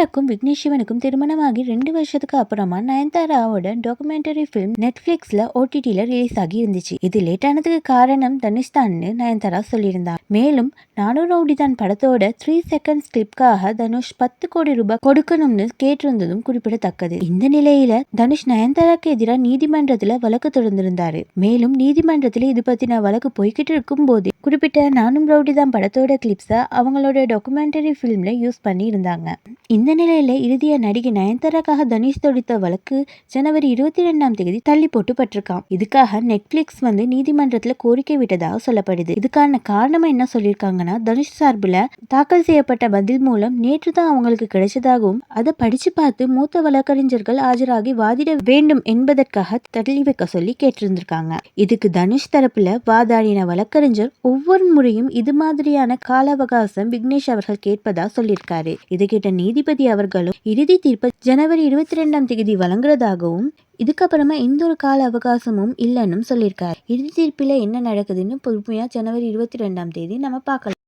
நயன்தாராக்கும் விக்னேஷ் சிவனுக்கும் திருமணமாகி ரெண்டு வருஷத்துக்கு அப்புறமா நயன்தாராவோட டாக்குமெண்டரி ஃபிலிம் நெட்ஃபிளிக்ஸ்ல ஓடிடியில ரிலீஸ் ஆகி இருந்துச்சு. இது லேட் ஆனதுக்கு காரணம் தனுஷ்தான்னு நயன்தாரா சொல்லியிருந்தார் மேலும் நானூறு ரவுடி தான் படத்தோட த்ரீ செகண்ட்ஸ் கிளிப்காக தனுஷ் பத்து கோடி ரூபாய் கொடுக்கணும்னு கேட்டிருந்ததும் குறிப்பிடத்தக்கது. இந்த நிலையில தனுஷ் நயன்தாராக்கு எதிராக நீதிமன்றத்துல வழக்கு தொடர்ந்திருந்தாரு. மேலும் நீதிமன்றத்துல இது பத்தின வழக்கு போய்கிட்டு இருக்கும் போது குறிப்பிட்ட நானும் ரவுடி தான் படத்தோட கிளிப்ஸை அவங்களோட டாக்குமெண்டரி ஃபிலிம்ல யூஸ் பண்ணி இருந்தாங்க இந்த நிலையில இறுதியா நடிகை நயன்தாராக்காக தனுஷ் தொடுத்த வழக்கு ஜனவரி இருபத்தி ரெண்டாம் தேதி தள்ளி போட்டு பட்டிருக்கான் இதுக்காக நெட்ஃபிளிக்ஸ் வந்து நீதிமன்றத்துல கோரிக்கை விட்டதாக சொல்லப்படுது. இதுக்கான காரணம் என்ன சொல்லியிருக்காங்கன்னா தனுஷ் சார்பில் தாக்கல் செய்யப்பட்ட பதில் மூலம் நேற்று தான் அவங்களுக்கு கிடைச்சதாகவும் அதை படிச்சு பார்த்து மூத்த வழக்கறிஞர்கள் ஆஜராகி வாதிட வேண்டும் என்பதற்காக தள்ளி வைக்க சொல்லி கேட்டிருந்திருக்காங்க. இதுக்கு தனுஷ் தரப்புல வாதாடின வழக்கறிஞர் ஒவ்வொரு முறையும் இது மாதிரியான கால அவகாசம் விக்னேஷ் அவர்கள் கேட்பதா சொல்லியிருக்காரு. இது நீதி நீதிபதி அவர்களும் இறுதி தீர்ப்பு ஜனவரி இருபத்தி ரெண்டாம் தேதி வழங்குறதாகவும் இதுக்கப்புறமா எந்த ஒரு கால அவகாசமும் இல்லைன்னு சொல்லியிருக்காரு. இறுதி தீர்ப்பில் என்ன நடக்குதுன்னு பொறுமையாக ஜனவரி இருபத்தி ரெண்டாம் தேதி நம்ம பார்க்கலாம்.